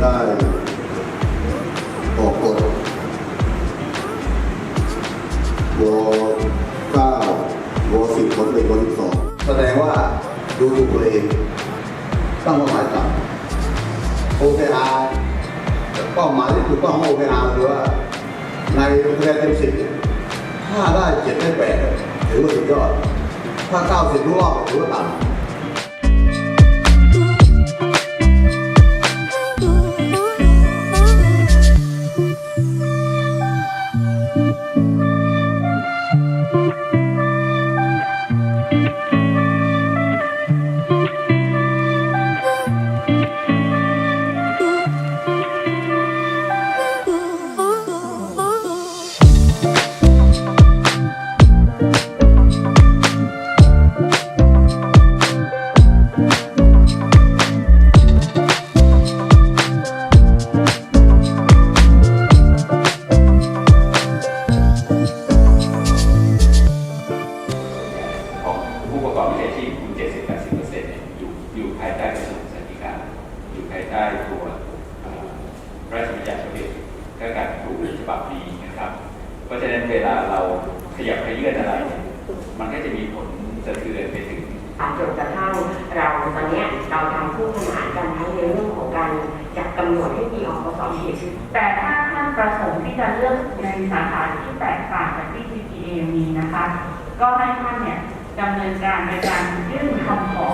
ได้ออกกฎวเก้าวสิบวสิบเอ็ดวสิบองแสดงว่าดูถูกตัวเองตั้งเป้าหมายต่ำโอเคอาเป้าหมายที่ถูกต้องของโอเคอาร์คือว่าในคะแนนเต็มสิบถ้าได้7ได้8ถือว่าสุดยอด ถ้าเก้าสิบรอบถือว่าต่ำ พระราชบัญญัติระเบียบการการครูฉบับนี้นะครับ เพราะฉะนั้นเวลาเราขยับขยื่นอะไร มันก็จะมีผลสะเทือนไปถึงจนกระทั่งเราตอนนี้เราทำคู่ขนานกันทั้งในเรื่องของการจัดกำหนดให้มีอปสเขตแต่ถ้าท่านประสงค์ที่จะเลือกในสาขาที่แตกต่างจากที่ TPA มีนะคะ ก็ให้ท่านเนี่ยดำเนินการในการยื่นคำขอ